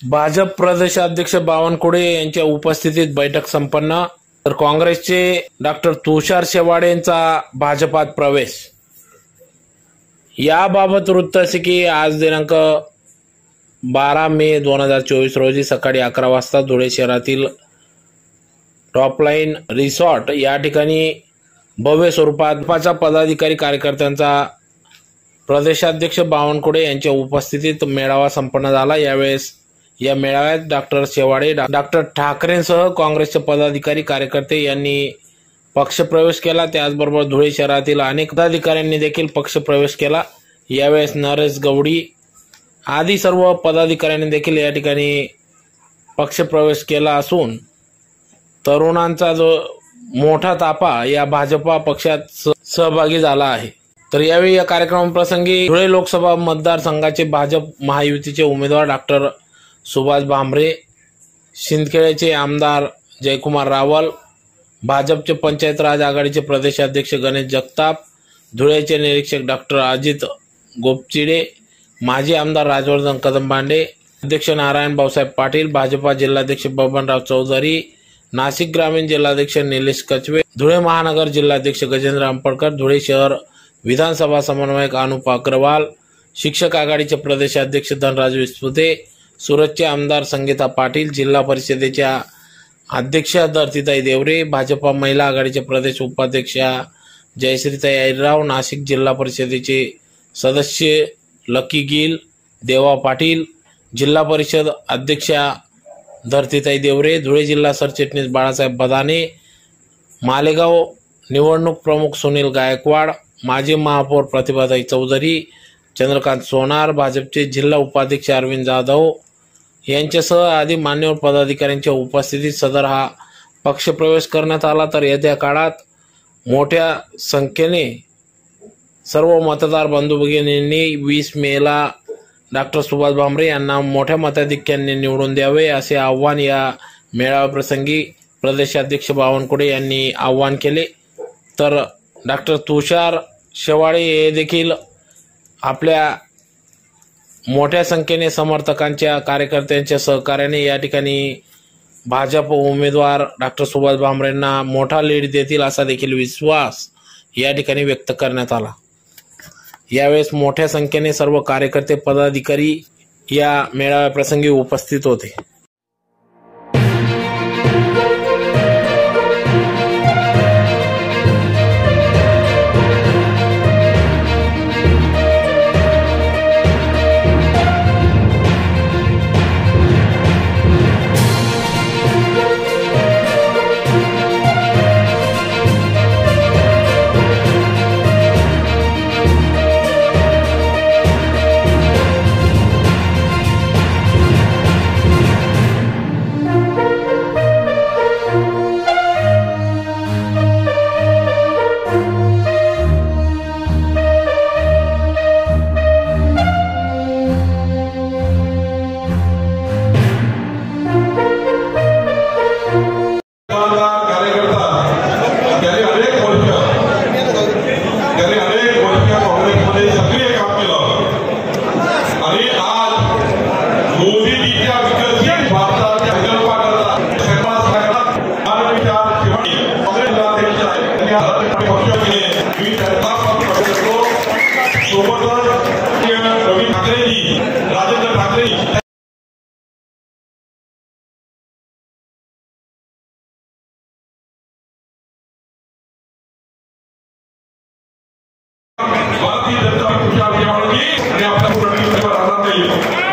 भाजप प्रदेशाध्यक्ष बावनकुळे यांच्या उपस्थितीत बैठक संपन्न. तर काँग्रेसचे डॉक्टर तुषार शेवाडे यांचा भाजपात प्रवेश. याबाबत वृत्त असे की आज दिनांक बारा मे दोन हजार चोवीस रोजी सकाळी अकरा वाजता धुळे शहरातील टॉपलाईन रिसॉर्ट या ठिकाणी भव्य स्वरूपात पदाधिकारी कार्यकर्त्यांचा प्रदेशाध्यक्ष बावनकुळे यांच्या उपस्थितीत मेळावा संपन्न झाला. यावेळेस या मेळाव्यात डॉक्टर शेवाडे डॉक्टर ठाकरेंसह काँग्रेसचे पदाधिकारी कार्यकर्ते यांनी पक्षप्रवेश केला. त्याचबरोबर धुळे शहरातील अनेक पदाधिकाऱ्यांनी देखील पक्षप्रवेश केला. यावेळेस नरेश गवडी आदी सर्व पदाधिकाऱ्यांनी देखील या ठिकाणी पक्षप्रवेश केला असून तरुणांचा जो मोठा ताफा या भाजपा पक्षात स- सहभागी झाला आहे. तर यावेळी या कार्यक्रमाप्रसंगी धुळे लोकसभा मतदारसंघाचे भाजप महायुतीचे उमेदवार डॉक्टर सुभाष भांबरे शिंदखेड्याचे आमदार जयकुमार रावल भाजपचे पंचायत राज आघाडीचे प्रदेशाध्यक्ष गणेश जगताप धुळ्याचे निरीक्षक डॉक्टर अजित गोपचिडे माजी आमदार राजवर्धन कदमबांडे अध्यक्ष नारायण भाऊसाहेब पाटील भाजपा जिल्हाध्यक्ष बबनराव चौधरी नाशिक ग्रामीण जिल्हाध्यक्ष निलेश कचवे धुळे महानगर जिल्हाध्यक्ष गजेंद्र आंबडकर धुळे शहर विधानसभा समन्वयक अनुप अग्रवाल शिक्षक आघाडीचे प्रदेशाध्यक्ष धनराज विस्पुते सुरतचे आमदार संगीता पाटील जिल्हा परिषदेच्या अध्यक्षा धरतीताई देवरे भाजपा महिला आघाडीचे प्रदेश उपाध्यक्षा जयश्रीताई ऐरराव नाशिक जिल्हा परिषदेचे सदस्य लकी गिल देवा पाटील जिल्हा परिषद अध्यक्षा धरतीताई देवरे धुळे जिल्हा सरचिटणीस बाळासाहेब बदाने मालेगाव निवडणूक प्रमुख सुनील गायकवाड माजी महापौर प्रतिभाताई चौधरी चंद्रकांत सोनार भाजपचे जिल्हा उपाध्यक्ष अरविंद जाधव यांच्यासह आदी मान्यवर पदाधिकाऱ्यांच्या उपस्थितीत सदर हा पक्षप्रवेश करण्यात आला. तर येत्या काळात मोठ्या संख्येने सर्व मतदार बंधू भगिनींनी वीस मेला डॉक्टर सुभाष भामरे यांना मोठ्या मताधिक्याने निवडून द्यावे असे आव्हान या मेळाव्याप्रसंगी प्रदेशाध्यक्ष बावनकुळे यांनी आव्हान केले. तर डॉक्टर तुषार शेवाळे हे देखील आपल्या मोठ्या संख्येने समर्थकांच्या कार्यकर्त्यांच्या सहकार्याने या ठिकाणी भाजप उमेदवार डॉक्टर सुभाष भामरेंना मोठा लीड देतील असा देखील विश्वास या ठिकाणी व्यक्त करण्यात आला. यावेळेस मोठ्या संख्येने सर्व कार्यकर्ते पदाधिकारी या मेळाव्याप्रसंगी उपस्थित होते. っいいよ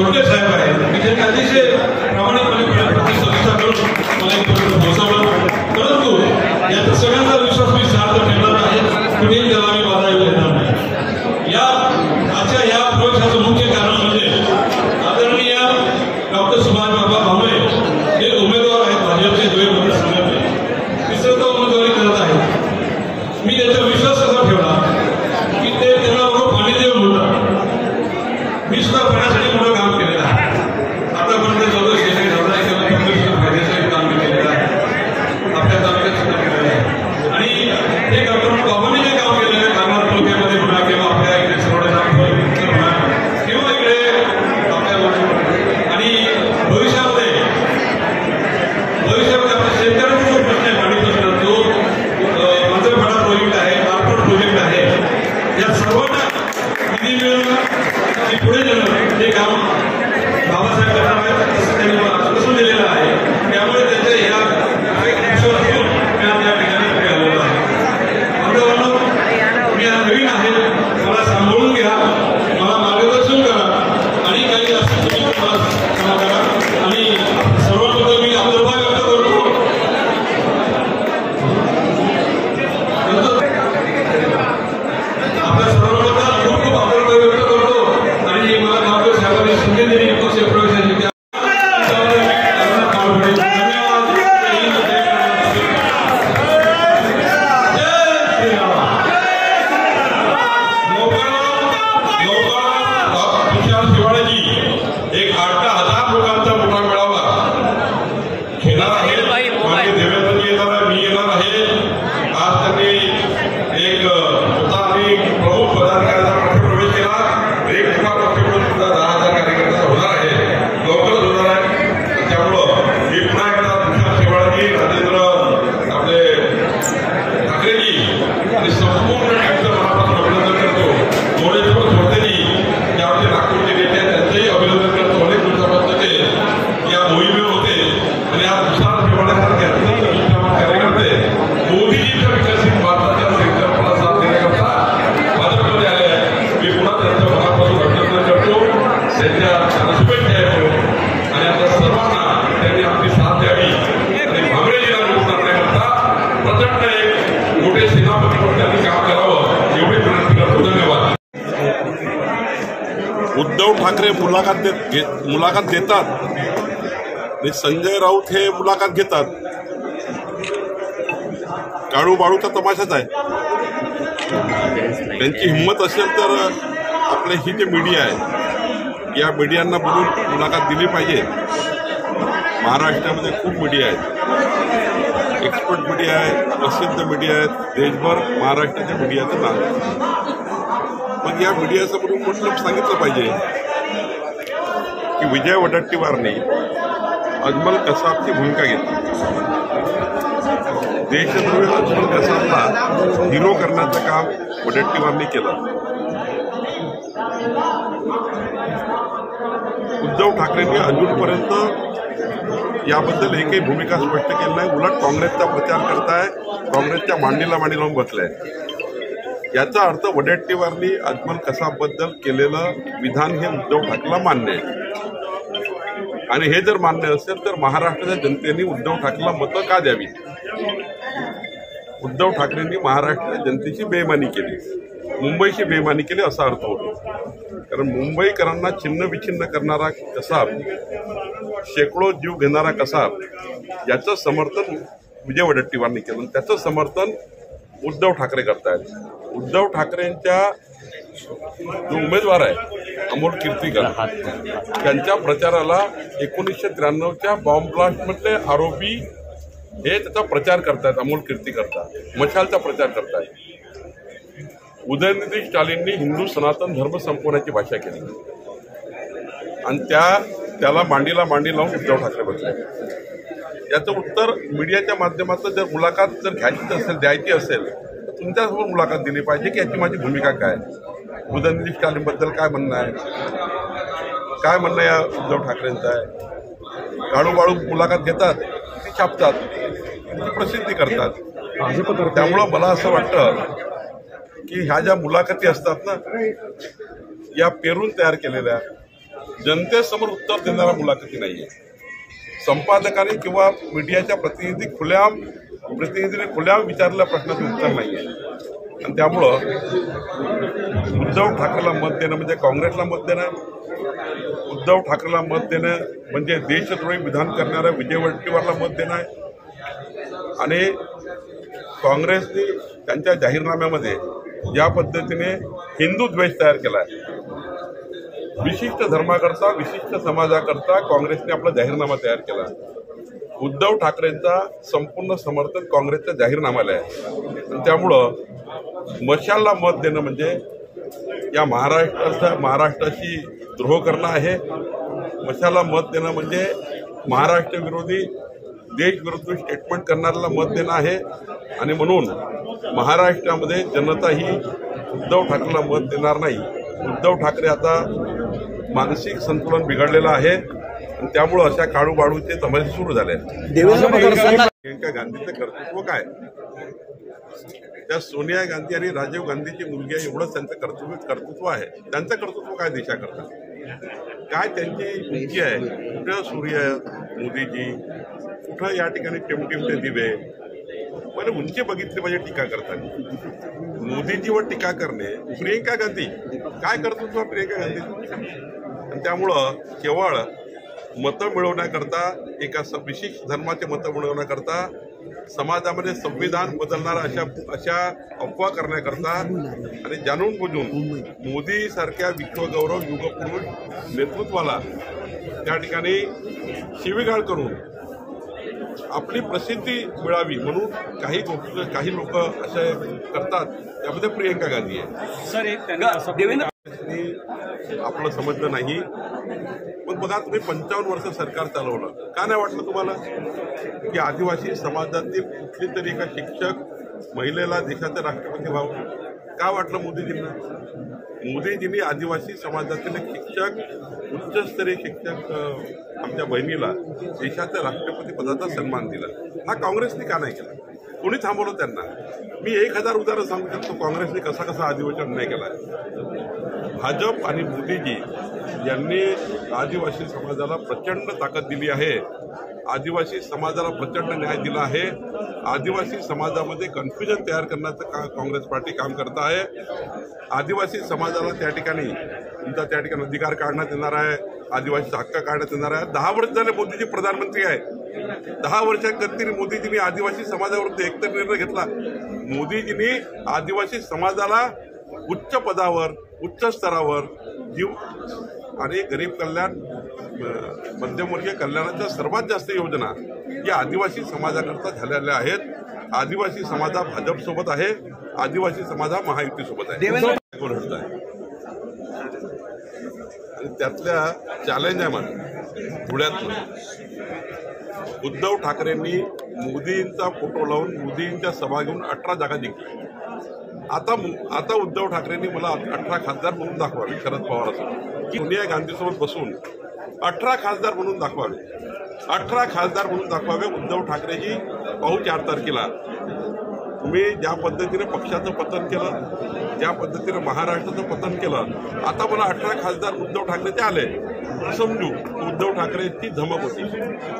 सोडके साहेब आहेत मी त्यांनी अतिशय प्रामाणिकपणे प्रतिसाद करून मला एक उद्धव ठाकरे मुलाखत देत घे मुलाखत देतात. आणि संजय राऊत हे मुलाखत घेतात. काळू बाळूचा तमाशाच आहे. त्यांची हिंमत असेल तर आपले ही जे मीडिया आहे या मीडियांना बोलून मुलाखत दिली पाहिजे. महाराष्ट्रामध्ये खूप मीडिया आहेत. एक्सपर्ट मीडिया आहे प्रसिद्ध मीडिया आहेत देशभर महाराष्ट्राच्या मीडियाचं नाव मग या मीडियाचं म्हणून मतलब सांगितलं पाहिजे? की विजय वडट्टीवारने अजमल कसाबची भूमिका घेतली. देशद्रोही अजमल कसाबला हिरो करण्याचं काम वडट्टीवारने केलं. उद्धव ठाकरेंनी अजूनपर्यंत याबद्दल एकही भूमिका स्पष्ट केली नाही. उलट काँग्रेसचा प्रचार करताय काँग्रेसच्या मांडीला मांडी लावून बसलाय. याचा अर्थ वडेट्टीवारनी अजमल कसाबद्दल केलेलं विधान हे उद्धव ठाकरेला मान्य आहे. आणि हे जर मान्य असेल तर महाराष्ट्राच्या जनतेने उद्धव ठाकरेला मतं का द्यावी उद्धव ठाकरेंनी महाराष्ट्राच्या जनतेची बेमानी केली. मुंबईशी बेमानी केली असा अर्थ होतो. कारण मुंबईकरांना छिन्न विछिन्न करणारा कसाब शेकडो जीव घेणारा कसाब याचं समर्थन विजय वडट्टीवारनी केलं. त्याचं समर्थन उद्धव ठाकरे करतायत. उद्धव ठाकरेंच्या जो उमेदवार आहे अमोल कीर्तीकर त्यांच्या प्रचाराला एकोणीसशे त्र्याण्णवच्या बॉम्ब ब्लास्टमधले आरोपी हे त्याचा प्रचार करतायत अमोल कीर्ती करता मशालचा प्रचार करतायत. उदयनिधी स्टालिननी हिंदू सनातन धर्म संपवण्याची भाषा केली. आणि त्या त्याला मांडीला मांडी लावून उद्धव ठाकरे बसले. याचं उत्तर मीडियाच्या माध्यमातून जर मुलाखत जर घ्यायची असेल द्यायची असेल तर तुमच्यासमोर मुलाखत दिली पाहिजे की याची माझी भूमिका काय उदयनिधी स्टालिनबद्दल काय म्हणणं आहे? काय म्हणणं या उद्धव ठाकरेंचं आहे? काळूबाळू मुलाखत घेतात ती छापतात प्रसिद्धी करतात. त्यामुळं मला असं वाटतं की ह्या ज्या मुलाखती असतात ना या पेरून तयार केलेल्या जनतेसमोर उत्तर देणाऱ्या मुलाखती नाही आहे संपादकाने किंवा मीडियाच्या प्रतिनिधी खुल्या प्रतिनिधीने खुल्या विचारलेल्या प्रश्नाचं उत्तर नाही आहे आणि त्यामुळं उद्धव ठाकरेला मत देणं म्हणजे काँग्रेसला मत देणं उद्धव ठाकरेला मत देणं म्हणजे देशद्रोही विधान करणाऱ्या विजय वडेट्टीवारला मत देणं. आहे आणि काँग्रेसने त्यांच्या जाहीरनाम्यामध्ये ज्या पद्धतीने हिंदू द्वेष तयार केला आहे. विशिष्ट धर्माकरता विशिष्ट समाजाकरता काँग्रेसने आपला जाहीरनामा तयार केला उद्धव ठाकरेंचा संपूर्ण समर्थन काँग्रेसच्या जाहीरनाम्याला आहे. त्यामुळं मशालला मत देणं म्हणजे या महाराष्ट्राचा महाराष्ट्राशी द्रोह करणं आहे. मशाला मत देणं म्हणजे महाराष्ट्र विरोधी देशविरोधी स्टेटमेंट करणाऱ्याला मत देणं आहे. आणि म्हणून महाराष्ट्रामध्ये जनता ही उद्धव ठाकरेला मत देणार नाही. उद्धव ठाकरे आता मानसिक संतुलन बिघडलेलं आहे. आणि त्यामुळं अशा काळूबाळूचे तमाशे सुरू झाले प्रियंका गांधीचं कर्तृत्व काय? त्या सोनिया गांधी आणि राजीव गांधीची मुलगी आहे एवढंच त्यांचं कर्तृत्व कर्तृत्व आहे. त्यांचं कर्तृत्व काय देशाकरता काय त्यांची उंची आहे? कुठं सूर्य मोदीजी? कुठं या ठिकाणी टिमटिमटे दिवे? मला उंची बघितली पाहिजे टीका करताना. मोदीजीवर टीका करणे प्रियंका गांधी. काय करतो आहे प्रियंका गांधी? आणि त्यामुळं केवळ मतं मिळवण्याकरता एका स- धर्माचे मतं मिळवण्याकरता समाजामध्ये संविधान बदलणारा अशा अशा अफवा करण्याकरता आणि जाणून बुजून मोदी सारख्या विश्वगौरव युगपुरुष नेतृत्वाला त्या ठिकाणी शिवीगाळ करून आपली प्रसिद्धी मिळावी म्हणून काही गोष्टी काही लोक असे करतात त्यामध्ये प्रियंका गांधी आहे. सर एक देवेंद्र आपलं समजलं नाही. पण बघा तुम्ही पंचावन्न वर्ष सरकार चालवलं. का नाही वाटलं तुम्हाला? की आदिवासी समाजातील कुठली तरी एका शिक्षक महिलेला देशाचे राष्ट्रपती व्हावं? का वाटलं मोदीजींना? मोदीजींनी आदिवासी समाजातील शिक्षक उच्चस्तरीय शिक्षक आमच्या बहिणीला देशाच्या राष्ट्रपती पदाचा सन्मान दिला. हा काँग्रेसने का नाही केला? कोणी थांबवलं त्यांना? मी एक हजार उदाहरण सांगू शकतो. काँग्रेसने कसा कसा अधिवेशन नाही केला भाजप आणि मोदीजी यांनी आदिवासी समाजाला प्रचंड ताकद दिली आहे. आदिवासी समाजाला प्रचंड न्याय दिला आहे. आदिवासी समाजामध्ये कन्फ्युजन तयार करण्याचं का काँग्रेस पार्टी काम करत आहे. आदिवासी समाजाला त्या ठिकाणी तुमचा त्या ठिकाणी अधिकार काढण्यात येणार आहे आदिवासी हक्क काढण्यात येणार आहे. दहा वर्ष झाले मोदीजी प्रधानमंत्री आहे दहा वर्षांकरती मोदीजींनी आदिवासी समाजाविरुद्ध एकतर निर्णय घेतला. मोदीजींनी आदिवासी समाजाला उच्च पदावर उच्च स्तरावर जीव आणि गरीब कल्याण मध्यमवर्गीय कल्याणाच्या सर्वात जास्त योजना या आदिवासी समाजाकरता झालेल्या आहेत. आदिवासी समाज हा भाजपसोबत आहे. आदिवासी समाज हा महायुतीसोबत आहे देवेंद्र- उद्धव ठाकरे आहे आणि त्यातल्या चॅलेंज आहे धुळ्यातलं उद्धव ठाकरेंनी मोदींचा फोटो लावून मोदींच्या सभा घेऊन अठरा जागा जिंकल्या. आता मु- आता उद्धव ठाकरेंनी मला अठरा खासदार म्हणून दाखवावे शरद पवारांसोबत सोनिया गांधीसोबत बसून अठरा खासदार म्हणून दाखवावे. अठरा खासदार म्हणून दाखवावे उद्धव ठाकरेजी. पाहू चार तारखेला. तुम्ही ज्या पद्धतीने पक्षाचं पतन केलं ज्या पद्धतीनं महाराष्ट्राचं पतन केलं आता मला अठरा खासदार उद्धव ठाकरे ते आले. समजू उद्धव ठाकरेची धमक होती.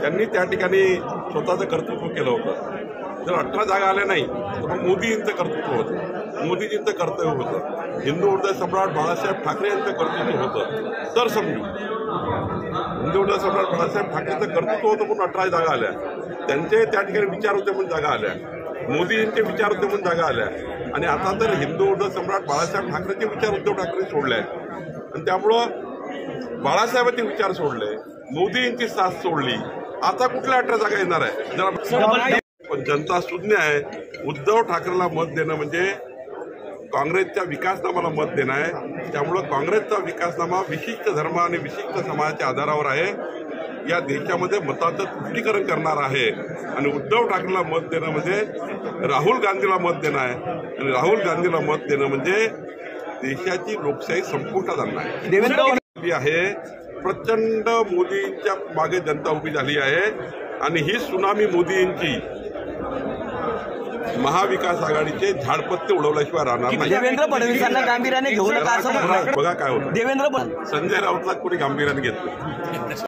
त्यांनी त्या ठिकाणी स्वतःचं कर्तृत्व केलं होतं. जर अठरा जागा आल्या नाही तर मग मोदींचं कर्तृत्व होतं. मोदीजींचं कर्तव्य होतं. हिंदू हृदय सम्राट बाळासाहेब ठाकरे यांचं कर्तृत्व होतं. तर समजू हिंदू हृदय सम्राट बाळासाहेब ठाकरेंचं कर्तृत्व होतं म्हणून अठरा जागा आल्या. त्यांचे त्या ठिकाणी विचार होते म्हणून जागा आल्या. मोदीजींचे विचार होते म्हणून जागा आल्या. आणि आता तर हिंदू हृदय सम्राट बाळासाहेब ठाकरेचे विचार उद्धव ठाकरे सोडले आहेत. आणि त्यामुळं बाळासाहेबांचे विचार सोडले मोदींची साथ सोडली. आता कुठल्या अठरा जागा येणार आहे? जरा पण जनता शून्य आहे. उद्धव ठाकरेला मत देणं म्हणजे काँग्रेसच्या विकासनामाला मत देणं आहे. त्यामुळं काँग्रेसचा विकासनामा विशिष्ट धर्म आणि विशिष्ट समाजाच्या आधारावर आहे. या देशामध्ये मताचं तुष्टीकरण करणार आहे. आणि उद्धव ठाकरेला मत देणं म्हणजे राहुल गांधीला मत देणं आहे. आणि राहुल गांधीला मत देणं म्हणजे देशाची लोकशाही संपुष्टात आणणं आहे. देवेंद्र आहे प्रचंड मोदींच्या मागे जनता उभी झाली आहे. आणि ही सुनामी मोदींची महाविकास आघाडीचे झाडपत्ते उडवल्याशिवाय राहणार नाही. देवेंद्र फडणवीसांना गांभीर्याने घेऊ नका बघा काय होतं. देवेंद्र संजय राऊतला कोणी गांभीर्याने घेतलं?